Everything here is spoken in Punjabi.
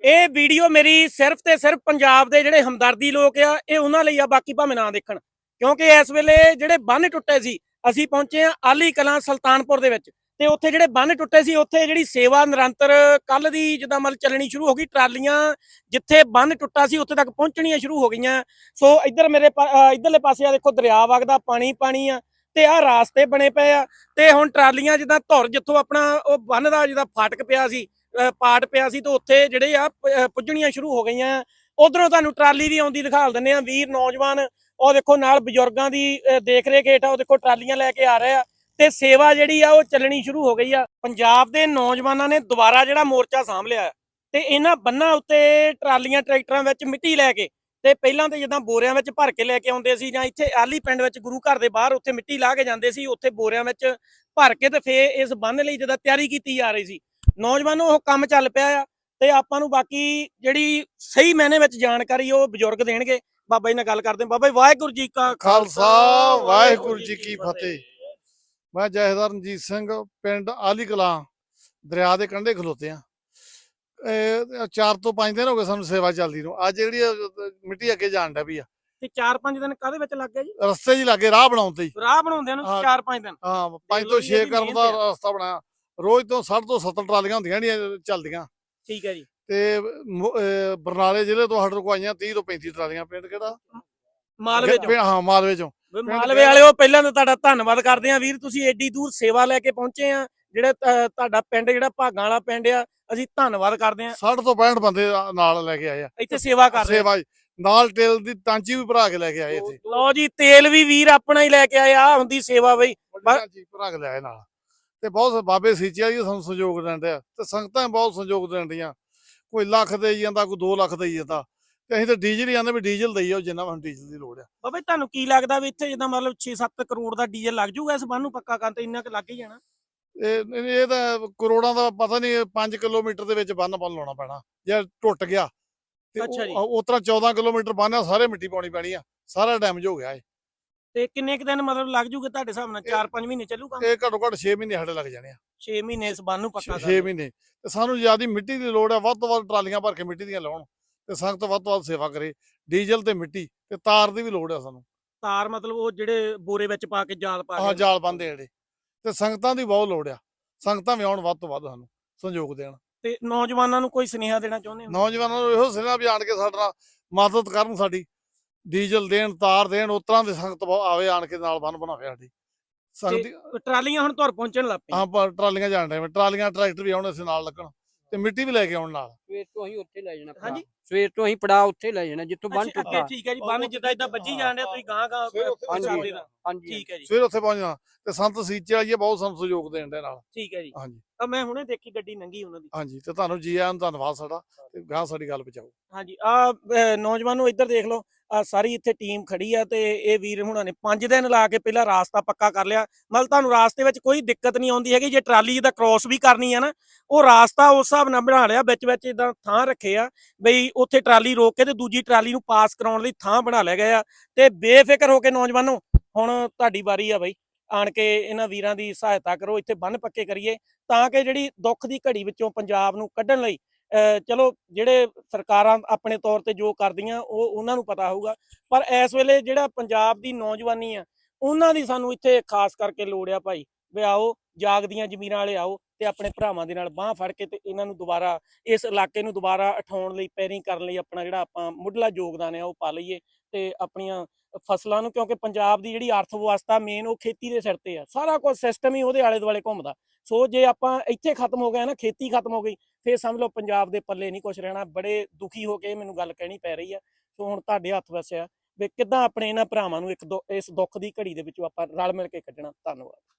ਇਹ ਵੀਡੀਓ ਮੇਰੀ ਸਿਰਫ ਤੇ ਸਿਰਫ ਪੰਜਾਬ ਦੇ ਜਿਹੜੇ ਹਮਦਰਦੀ ਲੋਕ ਆ, ਇਹ ਉਹਨਾਂ ਲਈ ਆ, ਬਾਕੀ ਭਾਵੇਂ ਨਾ ਦੇਖਣ। ਕਿਉਂਕਿ ਇਸ ਵੇਲੇ ਜਿਹੜੇ ਬੰਨ ਟੁੱਟੇ ਸੀ, ਅਸੀਂ ਪਹੁੰਚੇ ਆ ਆਲੀ ਕਲਾਂ ਸੁਲਤਾਨਪੁਰ ਦੇ ਵਿੱਚ। ਤੇ ਉੱਥੇ ਜਿਹੜੇ ਬੰਨ ਟੁੱਟੇ ਸੀ, ਉੱਥੇ ਜਿਹੜੀ ਸੇਵਾ ਨਿਰੰਤਰ ਕੱਲ ਦੀ ਜਿੱਦਾਂ ਮਤਲਬ ਚੱਲਣੀ ਸ਼ੁਰੂ ਹੋ ਗਈ, ਟਰਾਲੀਆਂ ਜਿੱਥੇ ਬੰਨ ਟੁੱਟਾ ਸੀ, ਉੱਥੇ ਤੱਕ ਪਹੁੰਚਣੀਆਂ ਸ਼ੁਰੂ ਹੋ ਗਈਆਂ। ਸੋ ਇੱਧਰ ਮੇਰੇ ਪਾ- ਇੱਧਰਲੇ ਪਾਸੇ ਆ ਦੇਖੋ, ਦਰਿਆ ਵਗਦਾ, ਪਾਣੀ ਪਾਣੀ ਆ, ਤੇ ਆਹ ਰਾਸਤੇ ਬਣੇ ਪਏ ਆ। ਤੇ ਹੁਣ ਟਰਾਲੀਆਂ ਜਿੱਦਾਂ ਧੁਰ ਜਿੱਥੋਂ ਆਪਣਾ ਉਹ ਬੰਨ ਦਾ ਜਿਹਦਾ ਫਾਟਕ ਪਿਆ ਸੀ ਪਾਟ ਪਿਆ ਸੀ ਤੇ ਉੱਥੇ ਜਿਹੜੇ ਆ ਪੁੱਜਣੀਆਂ ਸ਼ੁਰੂ ਹੋ ਗਈਆਂ। ਉਧਰੋਂ ਤੁਹਾਨੂੰ ਟਰਾਲੀ ਵੀ ਆਉਂਦੀ ਦਿਖਾਲ ਦਿੰਦੇ ਆ, ਵੀਰ, ਨੌਜਵਾਨ। ਉਹ ਦੇਖੋ, ਨਾਲ ਬਜ਼ੁਰਗਾਂ ਦੀ ਦੇਖ ਰੇਖ ਹੇਠ ਆ ਉਹ ਦੇਖੋ, ਟਰਾਲੀਆਂ ਲੈ ਕੇ ਆ ਰਹੇ ਆ। ਤੇ ਸੇਵਾ ਜਿਹੜੀ ਆ, ਉਹ ਚੱਲਣੀ ਸ਼ੁਰੂ ਹੋ ਗਈ ਆ। ਪੰਜਾਬ ਦੇ ਨੌਜਵਾਨਾਂ ਨੇ ਦੁਬਾਰਾ ਜਿਹੜਾ ਮੋਰਚਾ ਸਾਂਭ ਲਿਆ ਤੇ ਇਹਨਾਂ ਬੰਨਾਂ ਉੱਤੇ ਟਰਾਲੀਆਂ, ਟਰੈਕਟਰਾਂ ਵਿੱਚ ਮਿੱਟੀ ਲੈ ਕੇ ਤੇ ਪਹਿਲਾਂ ਤੇ ਜਿੱਦਾਂ ਬੋਰਿਆਂ ਵਿੱਚ ਭਰ ਕੇ ਲੈ ਕੇ ਆਉਂਦੇ ਸੀ ਜਾਂ ਇੱਥੇ ਆਲੀ ਪਿੰਡ ਵਿੱਚ ਗੁਰੂ ਘਰ ਦੇ ਬਾਹਰ ਉੱਥੇ ਮਿੱਟੀ ਲਾ ਕੇ ਜਾਂਦੇ ਸੀ, ਉੱਥੇ ਬੋਰਿਆਂ ਵਿੱਚ ਭਰ ਕੇ ਤੇ ਫੇਰ ਇਸ ਬੰਨ ਲਈ ਜਿੱਦਾਂ ਤਿਆਰੀ ਕੀਤੀ ਜਾ ਰਹੀ ਸੀ। ਨੌਜਵਾਨੋ ਉਹ ਕੰਮ ਚੱਲ ਪਿਆ ਆ ਤੇ ਆਪਾਂ ਨੂੰ ਬਾਕੀ ਜਿਹੜੀ ਸਹੀ ਮੈਨੇ ਵਿੱਚ ਜਾਣਕਾਰੀ ਉਹ ਬਜ਼ੁਰਗ ਦੇਣਗੇ। ਬਾਬਾ ਜੀ ਨਾਲ ਗੱਲ ਕਰਦੇ ਹਾਂ। ਬਾਬਾ ਜੀ ਵਾਹਿਗੁਰੂ ਜੀ ਕਾ ਖਾਲਸਾ ਵਾਹਿਗੁਰੂ ਜੀ ਕੀ ਫਤਿਹ। ਮੈਂ ਜਹੇਦਾਰ ਰਣਜੀਤ ਸਿੰਘ ਪਿੰਡ ਆਲੀ ਕਲਾਂ ਦਰਿਆ ਦੇ ਕੰਢੇ ਖਲੋਤੇ ਆ ਇਹ 4 ਤੋਂ 5 ਦਿਨ ਹੋ ਗਏ ਸਾਨੂੰ ਸੇਵਾ ਚੱਲਦੀ ਨੂੰ। ਅੱਜ ਜਿਹੜੀ ਇਹ ਮਿੱਟੀ ਅੱਗੇ ਜਾਣ ਡਿਆ ਵੀ ਆ। ਤੇ 4-5 ਦਿਨ ਕਾਹਦੇ ਵਿੱਚ ਲੱਗ ਗਏ ਜੀ? ਰਸਤੇ ਹੀ ਲਾਗੇ ਰਾਹ ਬਣਾਉਣ ਤੇ ਹੀ। ਰਾਹ ਬਣਾਉਂਦੇ ਨੂੰ ਹਾਂ। 4-5 ਦਿਨ। ਹਾਂ 5 ਲਓ ਤੋਂ ਜੀ, 6 ਇਹਦੀ ਕਰਮ ਦਾ। ਰਸਤਾ ਬਣਾਇਆ। ਰੋਜ਼ ਤੋਂ 60 ਤੋਂ 70 ਟਰਾਲੀਆਂ ਹੁੰਦੀਆਂ ਜਿਹੜੀਆਂ ਚੱਲਦੀਆਂ। ਠੀਕ ਹੈ ਜੀ। ਤੇ ਮ- ਅਹ ਬਰਨਾਲੇ ਜ਼ਿਲ੍ਹੇ ਤੋਂ ਸਾਡੇ ਕੋਲ ਆਈਆਂ 30 ਤੋਂ 35 ਟਰਾਲੀਆਂ ਪਿੰਡ ਕਿਹੜਾ? ਮਾਲਵੇ ਚੋਂ। ਪਿੰਡ- ਹਾਂ ਮਾਲਵੇ ਚੋਂ। ਵੀ ਮਾਲਵੇ। ਵਾਲਿਓ ਪਹਿਲਾਂ ਤਾਂ ਤੁਹਾਡਾ ਧੰਨਵਾਦ ਕਰਦੇ ਆ ਵੀਰ ਤੁਸੀਂ ਏਡੀ ਦੂਰ ਸੇਵਾ ਲੈ ਕੇ ਪਹੁੰਚੇ ਆ। ਜਿਹੜੇ ਤੁਹਾਡਾ ਪਿੰਡ ਜਿਹੜਾ ਭਾਗਾਂ ਵਾਲਾ ਪਿੰਡ ਆ ਅਸੀਂ ਧੰਨਵਾਦ ਕਰਦੇ ਆ 60 ਤੋਂ 65 ਬੰਦੇ ਨਾਲ ਲੈ ਕੇ ਆਏ ਆ। ਇੱਥੇ ਸੇਵਾ ਕਰ ਰਹੇ ਆ। ਸੇਵਾ ਜੀ। ਨਾਲ ਤੇਲ ਦੀ ਟਾਂਚੀ ਵੀ ਭਰਾ ਕੇ ਲੈ ਕੇ ਆਏ ਇੱਥੇ। ਲਓ ਜੀ ਤੇਲ ਵੀ ਵੀਰ ਆਪਣਾ ਹੀ ਲੈ ਕੇ ਆਏ ਆ। ਹੁੰਦੀ ਸੇਵਾ ਬਈ। ਟਾਂਚੀ ਭਰਾ ਕੇ ਲੈ ਆਏ ਨਾਲ। ਤੇ ਬਹੁਤ ਬਾਬੇ ਸੀਚਿਆ ਜੀ ਸਾਨੂੰ ਸਹਿਯੋਗ ਦਿੰਦੇ ਆ ਤੇ ਸੰਗਤਾਂ ਬਹੁਤ ਸਹਿਯੋਗ ਦਿੰਦੀਆਂ ਕੋਈ ਲੱਖ ਦੇਈ ਜਾਂਦਾ ਕੋਈ 2 ਲੱਖ ਦੇਈ ਜਾਂਦਾ। ਤੇ ਅਸੀਂ ਤਾਂ ਡੀਜ਼ਲ ਹੀ ਆਂਦੇ ਵੀ ਡੀਜ਼ਲ ਦੇਈ ਜਾਓ ਜਿੰਨਾ ਸਾਨੂੰ ਡੀਜ਼ਲ ਦੀ ਲੋੜ ਆ। ਬਾਬਾ ਤੁਹਾਨੂੰ ਕੀ ਲੱਗਦਾ ਵੀ ਇੱਥੇ ਜਿੱਦਾਂ ਮਤਲਬ 6-7 ਕਰੋੜ ਦਾ ਡੀਜ਼ਲ ਲੱਗ ਜਾਊਗਾ ਇਸ ਬੰਨ ਨੂੰ ਪੱਕਾ ਕਰਨ ਤੇ ਇੰਨਾ ਕੁ ਲੱਗ ਹੀ ਜਾਣਾ? ਇਹ ਇਹ ਤਾਂ ਕਰੋੜਾਂ ਦਾ ਪਤਾ ਨਹੀਂ 5 ਕਿਲੋਮੀਟਰ ਦੇ ਵਿੱਚ ਬੰਨ ਬੰਨ ਲਾਉਣਾ ਪੈਣਾ ਜੇ ਟੁੱਟ ਗਿਆ। ਤੇ ਉਤਰਾ 14 ਕਿਲੋਮੀਟਰ ਬੰਨ ਸਾਰੇ ਮਿੱਟੀ ਪਾਉਣੀ ਪੈਣੀ ਆ ਸਾਰਾ ਡੈਮੇਜ ਹੋ ਗਿਆ ਇਹ। ਤੇ ਕਿੰਨੇ ਕੁ ਦਿਨ ਮਤਲਬ ਲੱਗ ਜੂਗੇ ਤੁਹਾਡੇ ਹਿਸਾਬ ਨਾਲ? ਇਹ- 4-5 ਮਹੀਨੇ ਚੱਲੂਗਾ ਇਹ ਘੱਟੋ ਘੱਟ 6 ਮਹੀਨੇ ਸਾਡੇ ਲੱਗ ਜਾਣੇ ਆ। 6 ਮਹੀਨੇ ਇਸ ਬੰਨ ਨੂੰ ਪੱਕਾ 6 ਮਹੀਨੇ। ਤੇ ਸਾਨੂੰ ਜਿਆਦੀ ਮਿੱਟੀ ਦੀ ਲੋੜ ਆ ਵੱਧ ਤੋਂ ਵੱਧ ਟਰਾਲੀਆਂ ਭਰ ਕੇ ਮਿੱਟੀ ਦੀਆਂ ਲਾਉਣ। ਤੇ ਸੰਗਤ ਵੱਧ ਤੋਂ ਵੱਧ ਸੇਵਾ ਕਰੇ। ਡੀਜ਼ਲ ਤੇ ਮਿੱਟੀ ਤੇ ਤਾਰ ਦੀ ਵੀ ਲੋੜ ਆ ਸਾਨੂੰ। ਤਾਰ ਮਤਲਬ ਉਹ ਜਿਹੜੇ ਬੋਰੇ ਵਿੱਚ ਪਾ ਕੇ ਜਾਲ ਪਾ ਕੇ। ਜਾਲ ਬੰਦੇ ਜਿਹੜੇ। ਤੇ ਸੰਗਤਾਂ ਦੀ ਬਹੁਤ ਲੋੜ ਆ। ਸੰਗਤਾਂ ਵੀ ਆਉਣ ਵੱਧ ਤੋਂ ਵੱਧ ਸਾਨੂੰ ਸੰਯੋਗ ਦੇਣ। ਤੇ ਨੌਜਵਾਨਾਂ ਨੂੰ ਕੋਈ ਸੁਨੇਹਾ ਦੇਣਾ ਚਾਹੁੰਦੇ ਹੋ? ਨੌਜਵਾਨਾਂ ਨੂੰ ਇਹੋ ਸਿਨਾ ਵੀ ਆਣ ਕੇ ਸਾਡੇ ਮਦਦ ਕਰਨ ਸਾਡੀ। ਡੀਜ਼ਲ ਦੇਣ ਤਾਰ ਦੇਣ ਉਸ ਤਰ੍ਹਾਂ ਦੀ ਸੰਗਤ ਆਵੇ ਆਣ ਕੇ ਨਾਲ ਬੰਨ ਬਣਾਵੇ ਸਾਡੀ। ਸੰਗਤ ਟਰਾਲੀਆਂ ਹੁਣ ਧੁਰ ਪਹੁੰਚਣ ਲੱਗ ਪਈਆਂ। ਹਾਂ ਪਰ ਟਰਾਲੀਆਂ ਜਾਣ ਰਹੇ ਟਰਾਲੀਆਂ ਟਰੈਕਟਰ ਵੀ ਆਉਣ ਅਸੀਂ ਨਾਲ ਲੱਗਣ। ਤੇ ਮਿੱਟੀ ਵੀ ਲੈ ਕੇ ਆਉਣ ਨਾਲ। ਸਵੇਰ ਤੋਂ ਅਸੀਂ ਉੱਥੇ ਲੈ ਜਾਣਾ ਹਾਂਜੀ? ਸਵੇਰ ਤੋਂ ਅਸੀਂ ਪੜਾ ਉੱਥੇ ਲੈ ਜਾਣਾ ਜਿੱਥੋਂ ਬੰਨ ਅੱਛਾ, ਟੁੱਟਾ। ਅੱਗੇ ਠੀਕ ਹੈ ਜੀ ਬੰਨ ਜਿੱਦਾਂ ਇਦਾਂ ਵੱਜੀ ਜਾਣ ਡਿਆ ਤੁਸੀਂ ਗਾਂ ਗਾਂ ਫਿਰ ਉੱਥੇ ਹਾਂਜੀ। ਹਾਂਜੀ ਠੀਕ ਹੈ ਜੀ। ਸਵੇਰ ਉੱਥੇ ਪਹੁੰਚ ਜਾਣਾ। ਤੇ ਸੰਤ ਸੀਚੇ ਆਈਏ ਬਹੁਤ ਸਾਨੂੰ ਸਹਿਯੋਗ ਦੇਣ ਦੇ ਨਾਲ। ਠੀਕ ਹੈ ਜੀ। ਹਾਂਜੀ। ਤਾਂ ਮੈਂ ਹੁਣੇ ਦੇਖੀ ਗੱਡੀ ਨੰਗੀ ਉਹਨਾਂ ਦੀ। ਹਾਂਜੀ ਤੇ ਤੁਹਾਨੂੰ ਜੀ ਆਇਆਂ ਨੂੰ ਧੰਨਵਾਦ ਸਾਡਾ। ਤੇ ਗਾਂ ਸਾਡੀ ਗੱਲ ਬਚਾਓ ਹਾਂਜੀ ਆ ਨੌਜਵਾਨੋ ਇੱਧਰ ਦੇਖ ਲਓ। ਆ ਸਾਰੀ ਇੱਥੇ ਟੀਮ ਖੜੀ ਆ ਤੇ ਇਹ ਵੀਰ ਹੁਣਾਂ ਨੇ 5 ਦਿਨ ਲਾ ਕੇ ਪਹਿਲਾਂ ਰਾਸਤਾ ਪੱਕਾ ਕਰ ਲਿਆ। ਮਤਲਬ ਤੁਹਾਨੂੰ ਰਾਸਤੇ ਵਿੱਚ ਕੋਈ ਦਿੱਕਤ ਨਹੀਂ ਆਉਂਦੀ ਹੈਗੀ, ਜੇ ਟਰਾਲੀ ਜਿੱਦਾਂ ਕ੍ਰੋਸ ਵੀ ਕਰਨੀ ਆ ਨਾ, ਉਹ ਰਾਸਤਾ ਉਸ ਹਿਸਾਬ ਨਾਲ ਬਣਾ ਲਿਆ, ਵਿੱਚ ਵਿੱਚ ਇਦਾਂ ਥਾਂ ਰੱਖੇ ਆ ਬਈ ਉੱਥੇ ਟਰਾਲੀ ਰੋਕ ਕੇ ਤੇ ਦੂਜੀ ਟਰਾਲੀ ਨੂੰ ਪਾਸ ਕਰਾਉਣ ਲਈ ਥਾਂ ਬਣਾ ਲਿਆ ਗਿਆ ਤੇ ਬੇਫਿਕਰ ਹੋ ਕੇ ਨੌਜਵਾਨੋ, ਹੁਣ ਤੁਹਾਡੀ ਵਾਰੀ ਆ ਬਈ, ਆਣ ਕੇ ਇਹਨਾਂ ਵੀਰਾਂ ਦੀ ਸਹਾਇਤਾ ਕਰੋ, ਇੱਥੇ ਬੰਨ ਪੱਕੇ ਕਰੀਏ ਤਾਂ ਕਿ ਜਿਹੜੀ ਦੁੱਖ ਦੀ ਘੜੀ ਵਿੱਚੋਂ ਪੰਜਾਬ ਨੂੰ ਕੱਢਣ ਲਈ ਚਲੋ ਜਿਹੜੇ ਸਰਕਾਰਾਂ ਆਪਣੇ ਤੌਰ ਤੇ ਜੋ ਕਰਦੀਆਂ, ਉਹ ਉਹਨਾਂ ਨੂੰ ਪਤਾ ਹੋਊਗਾ। ਪਰ ਇਸ ਵੇਲੇ ਜਿਹੜਾ ਪੰਜਾਬ ਦੀ ਨੌਜਵਾਨੀ ਆ, ਉਹਨਾਂ ਦੀ ਸਾਨੂੰ ਇੱਥੇ ਖਾਸ ਕਰਕੇ ਲੋੜ ਆ ਭਾਈ, ਵੀ ਆਓ ਜਾਗਦੀਆਂ ਜ਼ਮੀਰਾਂ ਵਾਲੇ ਆਓ ਤੇ ਆਪਣੇ ਭਰਾਵਾਂ ਦੇ ਨਾਲ ਬਾਹ ਫੜ ਕੇ ਤੇ ਇਹਨਾਂ ਨੂੰ ਦੁਬਾਰਾ, ਇਸ ਇਲਾਕੇ ਨੂੰ ਦੁਬਾਰਾ ਉਠਾਉਣ ਲਈ ਪੈਰਿੰਗ ਕਰਨ ਲਈ ਆਪਣਾ ਜਿਹੜਾ ਆਪਾਂ ਮੁੱਢਲਾ ਯੋਗਦਾਨ ਹੈ ਉਹ ਪਾ ਲਈਏ ਤੇ ਆਪਣੀਆਂ ਫਸਲਾਂ ਨੂੰ, ਕਿਉਂਕਿ ਪੰਜਾਬ ਦੀ ਜਿਹੜੀ ਅਰਥ ਵਿਵਸਥਾ ਮੇਨ ਉਹ ਖੇਤੀ ਦੇ ਸਿਰ ਤੇ ਆ। ਸਾਰਾ ਕੁਝ ਸਿਸਟਮ ਹੀ ਉਹਦੇ ਆਲੇ ਦੁਆਲੇ ਘੁੰਮਦਾ। ਸੋ ਜੇ ਆਪਾਂ ਇੱਥੇ ਖਤਮ ਹੋ ਗਿਆ ਨਾ ਖੇਤੀ ਖਤਮ ਹੋ ਗਈ, ਫੇਰ ਸਮਝ ਲਓ ਪੰਜਾਬ ਦੇ ਪੱਲੇ ਨਹੀਂ ਕੁਝ ਰਹਿਣਾ। ਬੜੇ ਦੁਖੀ ਹੋ ਕੇ ਮੈਨੂੰ ਗੱਲ ਕਹਿਣੀ ਪੈ ਰਹੀ ਆ। ਸੋ ਹੁਣ ਤੁਹਾਡੇ ਹੱਥ ਵਸਿਆ ਵੀ ਕਿੱਦਾਂ ਆਪਣੇ ਇਹਨਾਂ ਭਰਾਵਾਂ ਨੂੰ ਇੱਕ ਦੁ- ਇਸ ਦੁੱਖ ਦੀ ਘੜੀ ਦੇ ਵਿੱਚੋਂ ਆਪਾਂ ਰਲ ਮਿਲ ਕੇ ਕੱਢਣਾ। ਧੰਨਵਾਦ।